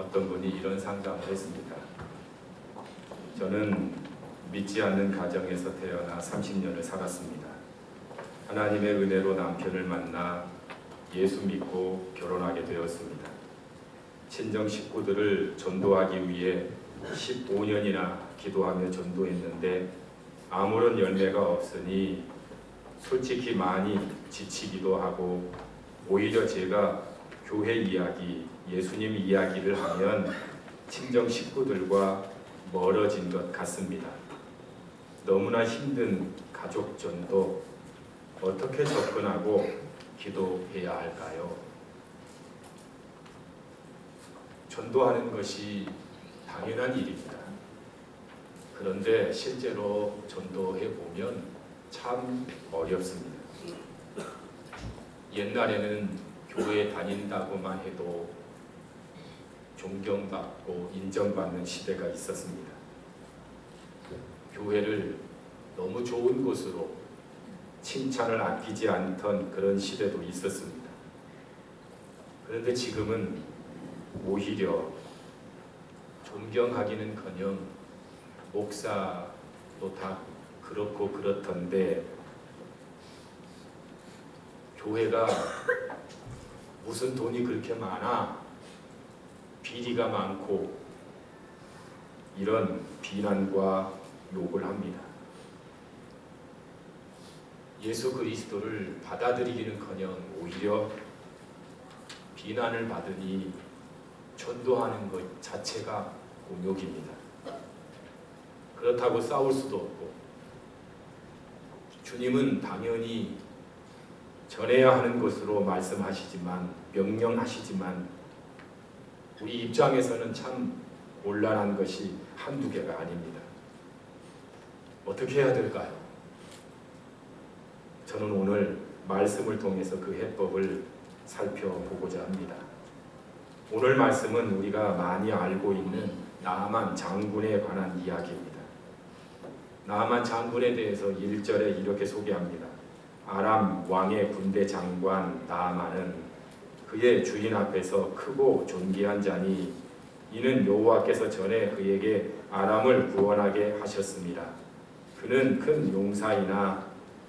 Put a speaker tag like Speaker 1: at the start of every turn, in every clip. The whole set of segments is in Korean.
Speaker 1: 어떤 분이 이런 상담을 했습니다. 저는 믿지 않는 가정에서 태어나 30년을 살았습니다. 하나님의 은혜로 남편을 만나 예수 믿고 결혼하게 되었습니다. 친정 식구들을 전도하기 위해 15년이나 기도하며 전도했는데 아무런 열매가 없으니 솔직히 많이 지치기도 하고 오히려 제가 교회 이야기, 예수님 이야기를 하면 친정 식구들과 멀어진 것 같습니다. 너무나 힘든 가족 전도 어떻게 접근하고 기도해야 할까요? 전도하는 것이 당연한 일입니다. 그런데 실제로 전도해 보면 참 어렵습니다. 옛날에는 교회 다닌다고만 해도 존경받고 인정받는 시대가 있었습니다. 교회를 너무 좋은 곳으로 칭찬을 아끼지 않던 그런 시대도 있었습니다. 그런데 지금은 오히려 존경하기는커녕 목사도 다 그렇고 그렇던데 교회가 무슨 돈이 그렇게 많아 비리가 많고 이런 비난과 욕을 합니다. 예수 그리스도를 받아들이기는커녕 오히려 비난을 받으니 전도하는 것 자체가 곤욕입니다. 그렇다고 싸울 수도 없고 주님은 당연히 전해야 하는 것으로 말씀하시지만 명령하시지만 우리 입장에서는 참 곤란한 것이 한두 개가 아닙니다. 어떻게 해야 될까요? 저는 오늘 말씀을 통해서 그 해법을 살펴보고자 합니다. 오늘 말씀은 우리가 많이 알고 있는 나만 장군에 관한 이야기입니다. 나만 장군에 대해서 1절에 이렇게 소개합니다. 아람 왕의 군대 장관 나아만은 그의 주인 앞에서 크고 존귀한 자니 이는 여호와께서 전에 그에게 아람을 구원하게 하셨습니다. 그는 큰 용사이나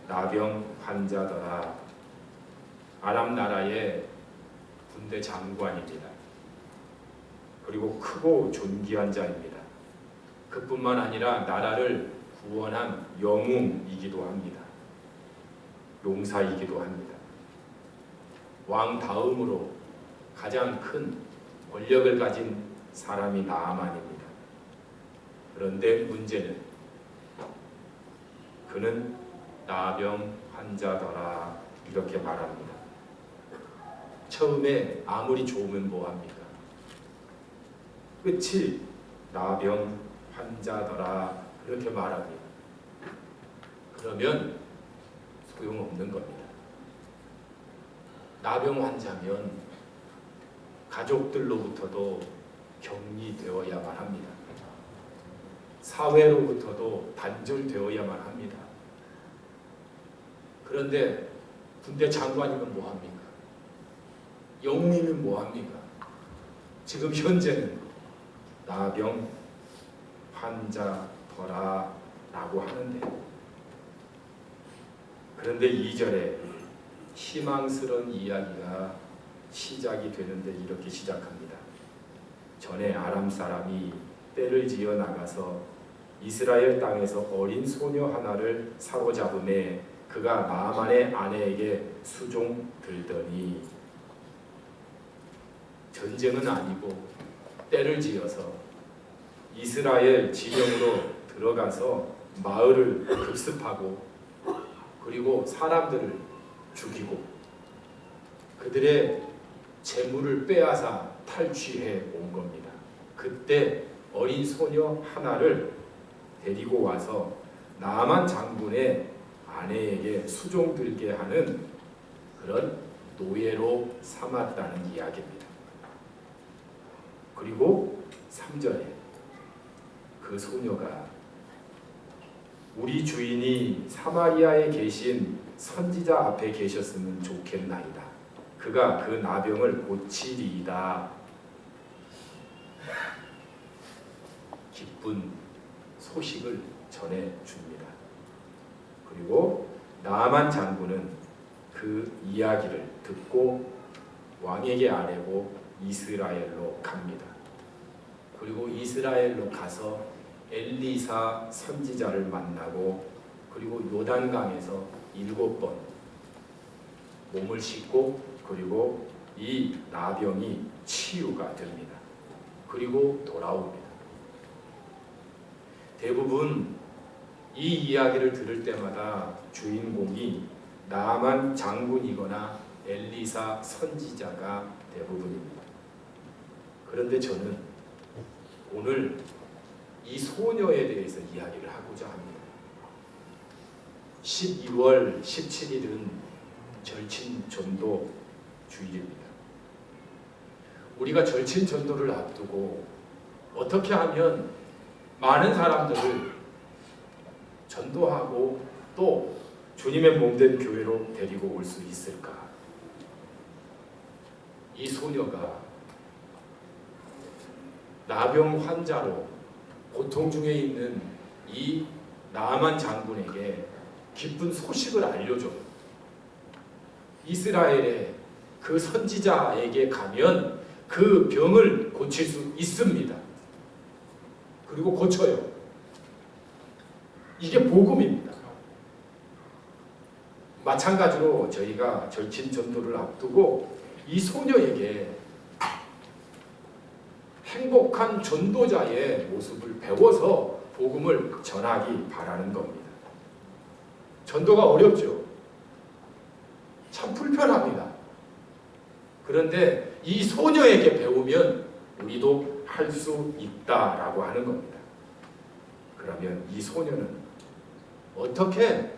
Speaker 1: 나병 환자더라. 아람 나라의 군대 장관입니다. 그리고 크고 존귀한 자입니다. 그뿐만 아니라 나라를 구원한 영웅이기도 합니다. 용사이기도 합니다. 왕 다음으로 가장 큰 권력을 가진 사람이 나아만입니다. 그런데 문제는 그는 나병 환자더라 이렇게 말합니다. 처음에 아무리 좋으면 뭐합니까? 끝이 나병 환자더라 그렇게 말합니다. 그러면 소용없는 겁니다. 나병 환자면 가족들로부터도 격리되어야만 합니다. 사회로부터도 단절되어야만 합니다. 그런데 군대 장관이면 뭐합니까? 영웅이면 뭐합니까? 지금 현재는 나병 환자더라 라고 하는데 그런데 2절에 희망스러운 이야기가 시작이 되는데 이렇게 시작합니다. 전에 아람 사람이 때를 지어 나가서 이스라엘 땅에서 어린 소녀 하나를 사로잡음에 그가 나만의 아내에게 수종 들더니 전쟁은 아니고 때를 지어서 이스라엘 지령으로 들어가서 마을을 급습하고 그리고 사람들을 죽이고 그들의 재물을 빼앗아 탈취해 온 겁니다. 그때 어린 소녀 하나를 데리고 와서 나만 장군의 아내에게 수종 들게 하는 그런 노예로 삼았다는 이야기입니다. 그리고 3절에 그 소녀가 우리 주인이 사마리아에 계신 선지자 앞에 계셨으면 좋겠나이다. 그가 그 나병을 고치리이다. 기쁜 소식을 전해 줍니다. 그리고 나만 장군은 그 이야기를 듣고 왕에게 아뢰고 이스라엘로 갑니다. 그리고 이스라엘로 가서 엘리사 선지자를 만나고 그리고 요단강에서 일곱 번 몸을 씻고 그리고 이 나병이 치유가 됩니다. 그리고 돌아옵니다. 대부분 이 이야기를 들을 때마다 주인공이 나만 장군이거나 엘리사 선지자가 대부분입니다. 그런데 저는 오늘 이 소녀에 대해서 이야기를 하고자 합니다. 12월 17일은 절친 전도 주일입니다. 우리가 절친 전도를 앞두고 어떻게 하면 많은 사람들을 전도하고 또 주님의 몸된 교회로 데리고 올 수 있을까? 이 소녀가 나병 환자로 고통 중에 있는 이 나만 장군에게 기쁜 소식을 알려줘. 이스라엘의 그 선지자에게 가면 그 병을 고칠 수 있습니다. 그리고 고쳐요. 이게 복음입니다. 마찬가지로 저희가 절친 전도를 앞두고 이 소녀에게 행복한 전도자의 모습을 배워서 복음을 전하기 바라는 겁니다. 전도가 어렵죠. 참 불편합니다. 그런데 이 소녀에게 배우면 우리도 할 수 있다라고 하는 겁니다. 그러면 이 소녀는 어떻게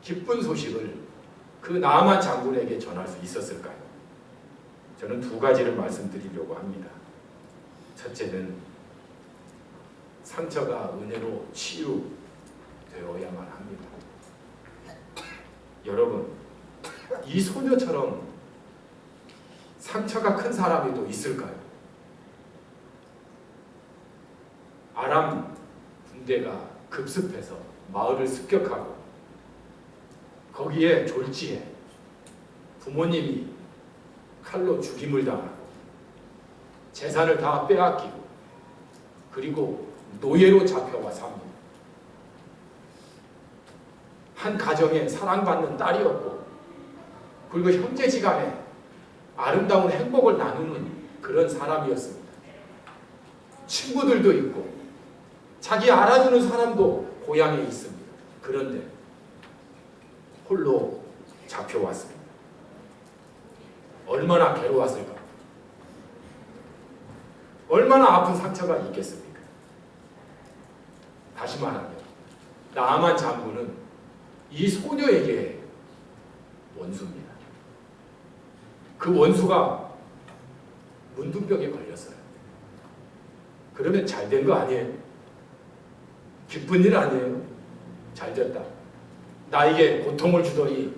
Speaker 1: 기쁜 소식을 그 나만 장군에게 전할 수 있었을까요? 저는 두 가지를 말씀드리려고 합니다. 첫째는 상처가 은혜로 치유되어야만 합니다. 여러분, 이 소녀처럼 상처가 큰 사람이 또 있을까요? 아람 군대가 급습해서 마을을 습격하고 거기에 졸지에 부모님이 칼로 죽임을 당하고 재산을 다 빼앗기고 그리고 노예로 잡혀와 삽니다. 한 가정에 사랑받는 딸이었고 그리고 형제지간에 아름다운 행복을 나누는 그런 사람이었습니다. 친구들도 있고 자기 알아주는 사람도 고향에 있습니다. 그런데 홀로 잡혀왔습니다. 얼마나 괴로웠을까? 얼마나 아픈 상처가 있겠습니까? 다시 말하면 나만 장군은 이 소녀에게 원수입니다. 그 원수가 문둥병에 걸렸어요. 그러면 잘 된 거 아니에요? 기쁜 일 아니에요? 잘 됐다. 나에게 고통을 주더니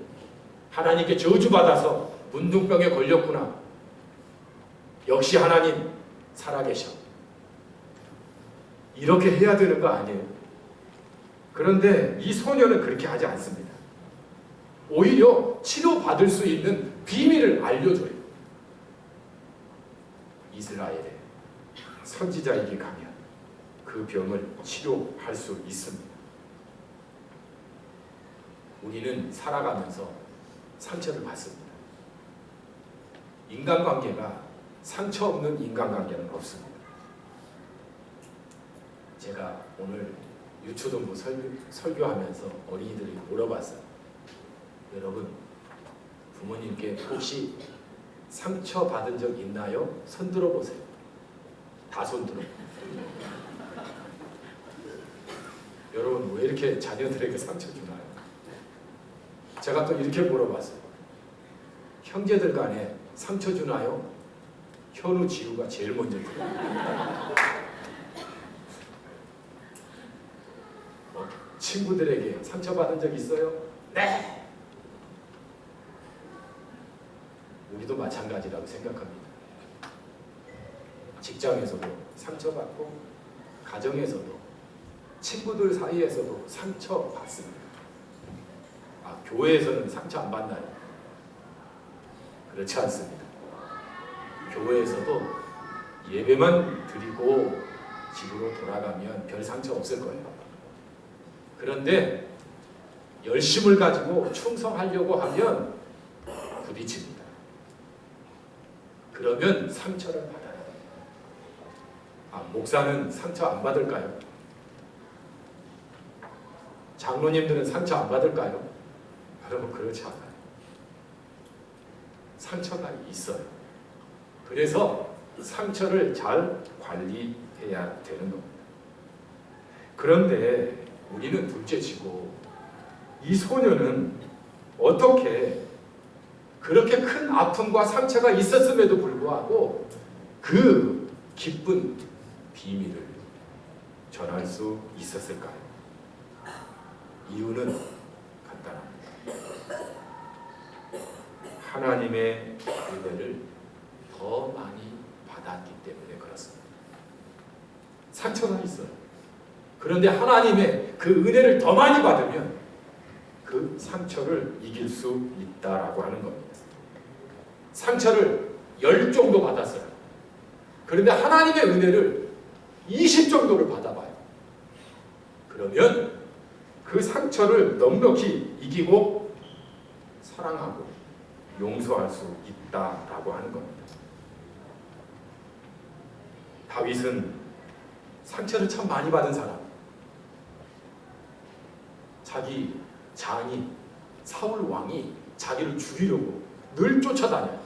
Speaker 1: 하나님께 저주받아서 문둥병에 걸렸구나. 역시 하나님 살아계셔. 이렇게 해야 되는 거 아니에요? 그런데 이 소녀는 그렇게 하지 않습니다. 오히려 치료받을 수 있는 비밀을 알려줘요. 이스라엘의 선지자에게 가면 그 병을 치료할 수 있습니다. 우리는 살아가면서 상처를 받습니다. 인간관계가 상처 없는 인간관계는 없습니다. 제가 오늘 유초동부 설교, 설교하면서 어린이들이 물어봤어요. 여러분, 부모님께 혹시 상처 받은 적 있나요? 손 들어보세요. 다 손 들어. 여러분 왜 이렇게 자녀들에게 상처 주나요? 제가 또 이렇게 물어봤어요. 형제들 간에 상처 주나요? 현우 지우가 제일 먼저 들어요. 뭐, 친구들에게 상처 받은 적 있어요? 네. 우리도 마찬가지라고 생각합니다. 직장에서도 상처받고 가정에서도 친구들 사이에서도 상처 받습니다. 아, 교회에서는 상처 안 받나요? 그렇지 않습니다. 교회에서도 예배만 드리고 집으로 돌아가면 별 상처 없을 거예요. 그런데 열심을 가지고 충성하려고 하면 부딪힙니다. 그러면 상처를 받아요. 아, 목사는 상처 안 받을까요? 장로님들은 상처 안 받을까요? 여러분 그렇지 않아요. 상처가 있어요. 그래서 상처를 잘 관리해야 되는 겁니다. 그런데 우리는 둘째치고 이 소녀는 어떻게 그렇게 큰 아픔과 상처가 있었음에도 불구하고 그 기쁜 비밀을 전할 수 있었을까요? 이유는 간단합니다. 하나님의 은혜를 더 많이 받았기 때문에 그렇습니다. 상처가 있어요. 그런데 하나님의 그 은혜를 더 많이 받으면 그 상처를 이길 수 있다라고 하는 겁니다. 상처를 열 정도 받았어요. 그런데 하나님의 은혜를 20 정도를 받아봐요. 그러면 그 상처를 넉넉히 이기고 사랑하고 용서할 수 있다라고 하는 겁니다. 다윗은 상처를 참 많이 받은 사람. 자기 장인 사울 왕이 자기를 죽이려고 늘 쫓아다녀요.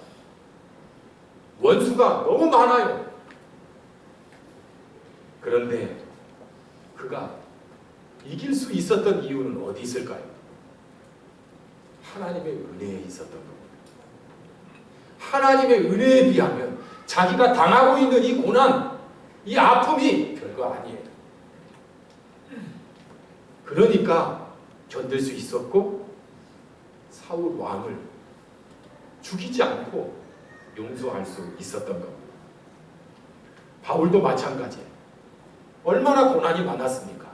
Speaker 1: 원수가 너무 많아요. 그런데 그가 이길 수 있었던 이유는 어디 있을까요? 하나님의 은혜에 있었던 겁니다. 하나님의 은혜에 비하면 자기가 당하고 있는 이 고난, 이 아픔이 별거 아니에요. 그러니까 견딜 수 있었고 사울 왕을 죽이지 않고 용서할 수 있었던 겁니다. 바울도 마찬가지예요. 얼마나 고난이 많았습니까?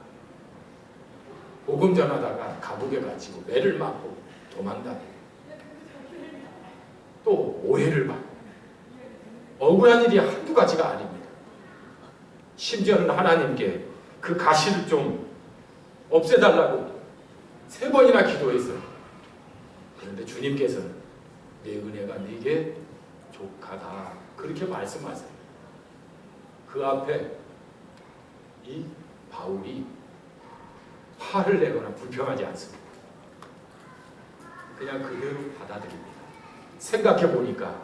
Speaker 1: 복음 전하다가 감옥에 갇히고 매를 맞고 도망다니고 또 오해를 받고 억울한 일이 한두 가지가 아닙니다. 심지어는 하나님께 그 가시를 좀 없애달라고 세 번이나 기도했어요. 그런데 주님께서는 내 은혜가 네게 족하다 그렇게 말씀하세요. 그 앞에 이 바울이 화를 내거나 불평하지 않습니다. 그냥 그대로 받아들입니다. 생각해 보니까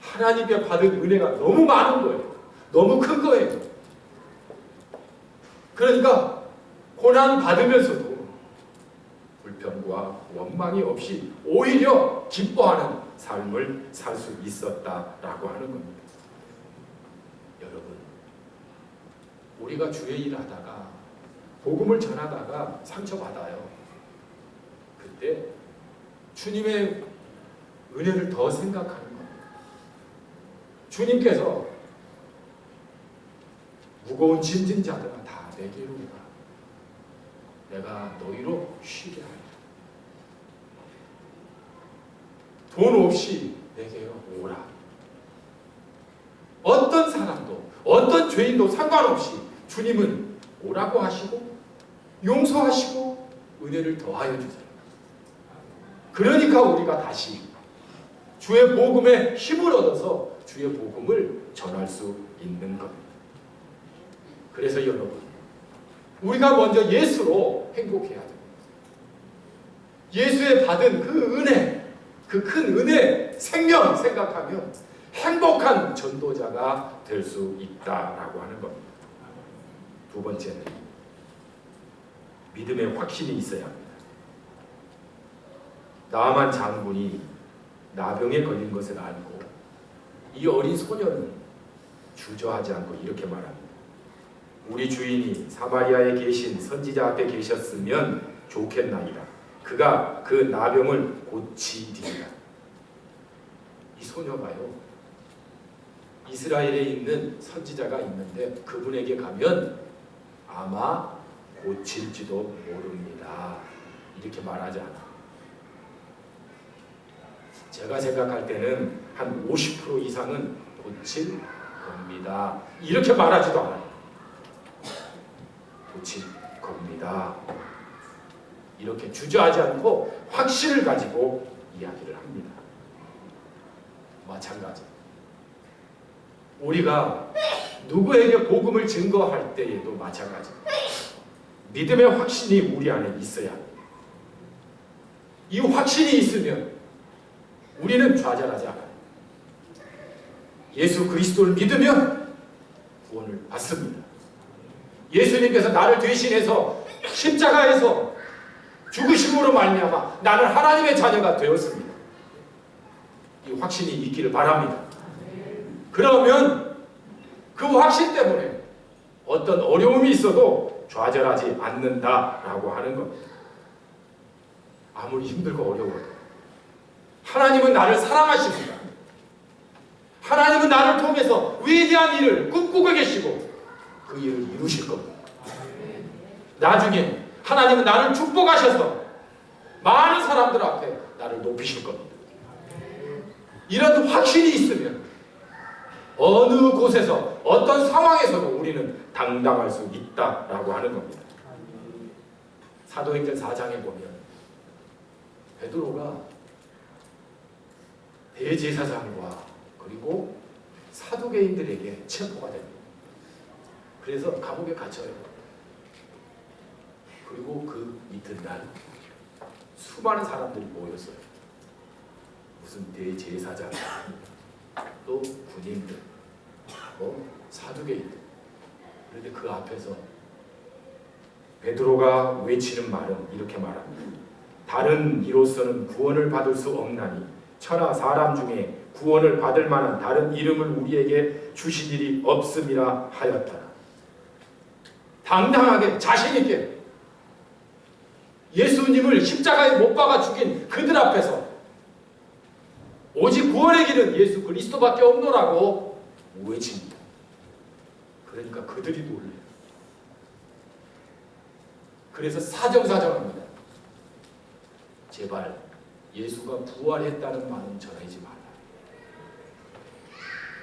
Speaker 1: 하나님께 받은 은혜가 너무 많은 거예요. 너무 큰 거예요. 그러니까 고난 받으면서도 원망이 없이 오히려 기뻐하는 삶을 살 수 있었다라고 하는 겁니다. 여러분, 우리가 주의 일 하다가 복음을 전하다가 상처받아요. 그때 주님의 은혜를 더 생각하는 겁니다. 주님께서 무거운 짐진 자들아 다 내게로 오라. 내가 너희로 쉬게 하리라. 돈 없이 내게로 오라. 어떤 사람도 어떤 죄인도 상관없이 주님은 오라고 하시고 용서하시고 은혜를 더하여 주세요. 그러니까 우리가 다시 주의 복음에 힘을 얻어서 주의 복음을 전할 수 있는 겁니다. 그래서 여러분, 우리가 먼저 예수로 행복해야 됩니다. 예수의 받은 그 은혜, 그 큰 은혜, 생명 생각하면 행복한 전도자가 될 수 있다라고 하는 겁니다. 두 번째는 믿음의 확신이 있어야 합니다. 나만 장군이 나병에 걸린 것을 알고 이 어린 소녀는 주저하지 않고 이렇게 말합니다. 우리 주인이 사마리아에 계신 선지자 앞에 계셨으면 좋겠나이다. 그가 그 나병을 고치리라. 이 소녀가요. 이스라엘에 있는 선지자가 있는데 그분에게 가면 아마 고칠지도 모릅니다. 이렇게 말하지 않아. 제가 생각할 때는 한 50% 이상은 고칠 겁니다. 이렇게 말하지도 않아요. 고칠 겁니다. 이렇게 주저하지 않고 확신을 가지고 이야기를 합니다. 마찬가지. 우리가 누구에게 복음을 증거할 때에도 마찬가지. 믿음의 확신이 우리 안에 있어야 합니다. 이 확신이 있으면 우리는 좌절하지 않아요. 예수 그리스도를 믿으면 구원을 받습니다. 예수님께서 나를 대신해서 십자가에서 죽으심으로 말미암아 나는 하나님의 자녀가 되었습니다. 이 확신이 있기를 바랍니다. 그러면 그 확신 때문에 어떤 어려움이 있어도 좌절하지 않는다라고 하는 겁니다. 아무리 힘들고 어려워도 하나님은 나를 사랑하십니다. 하나님은 나를 통해서 위대한 일을 꿈꾸고 계시고 그 일을 이루실 겁니다. 나중에 하나님은 나를 축복하셔서 많은 사람들 앞에 나를 높이실 겁니다. 이런 확신이 있으면 어느 곳에서 어떤 상황에서도 우리는 당당할 수 있다라고 하는 겁니다. 사도행전 4장에 보면 베드로가 대제사장과 그리고 사두개인들에게 체포가 됩니다. 그래서 감옥에 갇혀요. 그리고 그 이튿날 수많은 사람들이 모였어요. 무슨 대제사장, 또 군인들, 뭐 사두개인들. 그런데 그 앞에서 베드로가 외치는 말은 이렇게 말합니다. 다른 이로서는 구원을 받을 수 없나니 천하 사람 중에 구원을 받을 만한 다른 이름을 우리에게 주신 일이 없음이라 하였더라. 당당하게 자신 있게 예수님을 십자가에 못 박아 죽인 그들 앞에서 오직 구원의 길은 예수 그리스도밖에 없노라고 외칩니다. 그러니까 그들이 놀래요. 그래서 사정사정합니다. 제발 예수가 부활했다는 말은 전하지 말라.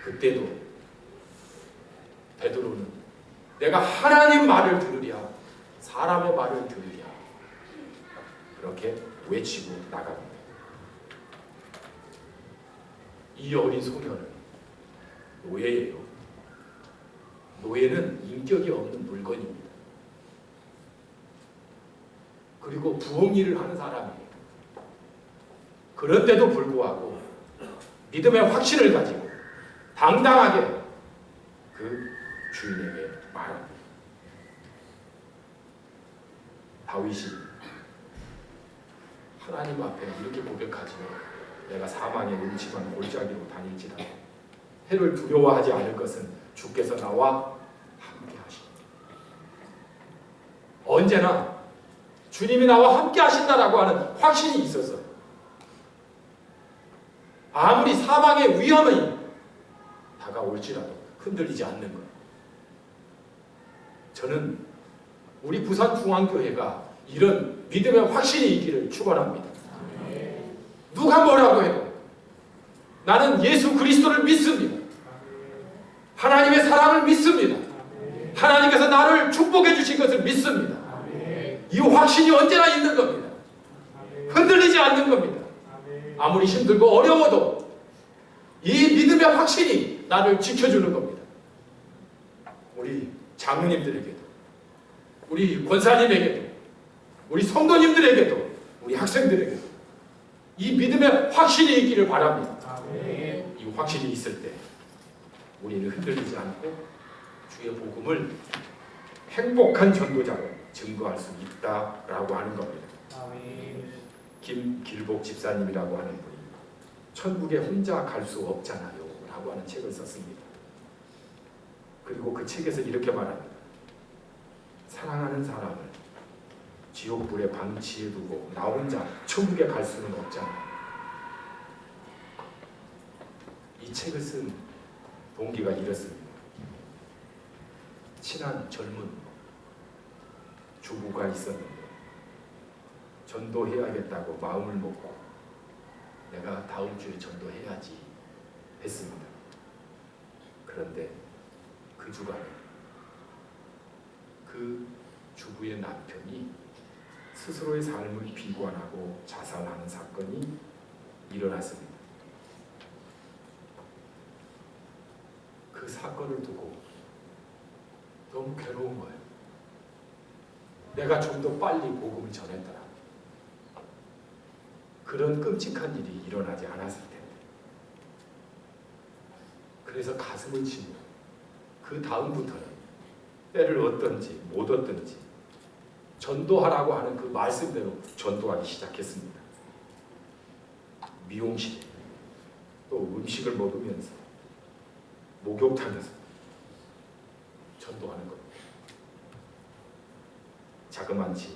Speaker 1: 그때도 베드로는 내가 하나님 말을 들으랴 사람의 말을 들으랴 그렇게 외치고 나갑니다. 이 어린 소녀는 노예예요. 노예는 인격이 없는 물건입니다. 그리고 부엉 일을 하는 사람이에요. 그런데도 불구하고 믿음의 확신을 가지고 당당하게 그 주인에게 말합니다. 다윗이 하나님 앞에 이렇게 고백하지요. 내가 사망의 음침한 골짜기로 다닐지라 해를 두려워하지 않을 것은 주께서 나와 함께 하시니 언제나 주님이 나와 함께 하신다라고 하는 확신이 있어서 아무리 사망의 위험이 다가올지라도 흔들리지 않는 것. 저는 우리 부산중앙교회가 이런 믿음의 확신이 있기를 축원합니다. 누가 뭐라고 해도 나는 예수 그리스도를 믿습니다. 하나님의 사랑을 믿습니다. 하나님께서 나를 축복해 주신 것을 믿습니다. 이 확신이 언제나 있는 겁니다. 흔들리지 않는 겁니다. 아무리 힘들고 어려워도 이 믿음의 확신이 나를 지켜주는 겁니다. 우리 장로님들에게도, 우리 권사님에게도, 우리 성도님들에게도, 우리 학생들에게도 이 믿음의 확신이 있기를 바랍니다. 이 확신이 있을 때 우리는 흔들리지 않고 주의 복음을 행복한 전도자로 증거할 수 있다라고 하는 겁니다. 김길복 집사님이라고 하는 분이 천국에 혼자 갈 수 없잖아요 라고 하는 책을 썼습니다. 그리고 그 책에서 이렇게 말합니다. 사랑하는 사람을 지옥불에 방치해 두고 나 혼자 천국에 갈 수는 없잖아. 이 책을 쓴 동기가 이렇습니다. 친한 젊은 주부가 있었는데 전도해야겠다고 마음을 먹고 내가 다음 주에 전도해야지 했습니다. 그런데 그 주간에 그 주부의 남편이 스스로의 삶을 비관하고 자살하는 사건이 일어났습니다. 그 사건을 두고 너무 괴로운 거예요. 내가 좀 더 빨리 복음을 전했더라. 그런 끔찍한 일이 일어나지 않았을 텐데. 그래서 가슴을 치며 그 다음부터는 때를 얻든지 못 얻든지 전도하라고 하는 그 말씀대로 전도하기 시작했습니다. 미용실에 또 음식을 먹으면서 목욕탕에서 전도하는 겁니다. 자그만치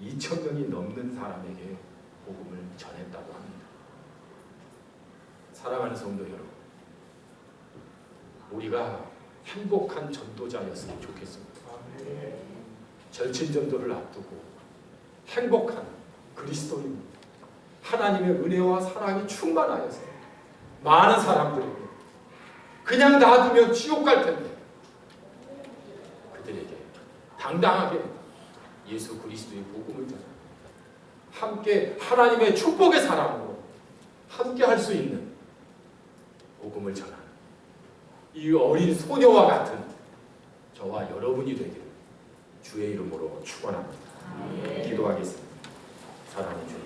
Speaker 1: 2천 명이 넘는 사람에게 복음을 전했다고 합니다. 사랑하는 성도 여러분, 우리가 행복한 전도자였으면 좋겠습니다. 절친 전도를 앞두고 행복한 그리스도인 하나님의 은혜와 사랑이 충만하여서 많은 사람들에게 그냥 놔두면 지옥 갈 텐데 그들에게 당당하게 예수 그리스도의 복음을 전하 함께 하나님의 축복의 사랑으로 함께 할 수 있는 복음을 전하는 이 어린 소녀와 같은 저와 여러분이 되기를 주의 이름으로 축원합니다. 기도하겠습니다. 사랑의 주님,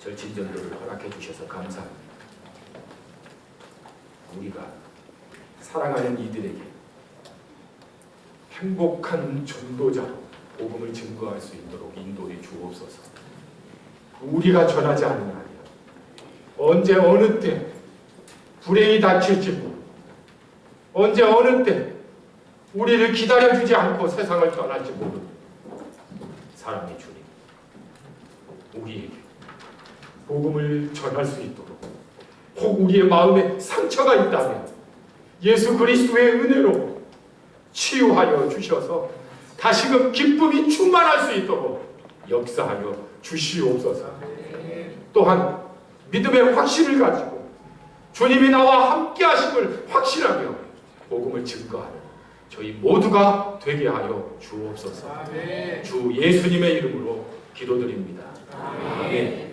Speaker 1: 절친전도를 허락해 주셔서 감사합니다. 우리가 사랑하는 이들에게 행복한 전도자로 복음을 증거할 수 있도록 인도해 주옵소서. 우리가 전하지 아니야. 언제 어느 때 불행이 닥칠지 모르고 언제 어느 때 우리를 기다려주지 않고 세상을 떠날지 모르는 사랑의 주님 우리에게 복음을 전할 수 있도록 혹 우리의 마음에 상처가 있다면 예수 그리스도의 은혜로 치유하여 주셔서 다시금 기쁨이 충만할 수 있도록 역사하여 주시옵소서. 또한 믿음의 확신을 가지고 주님이 나와 함께 하심을 확신하며 복음을 증거하는 저희 모두가 되게 하여 주옵소서. 주 예수님의 이름으로 기도드립니다. 아멘.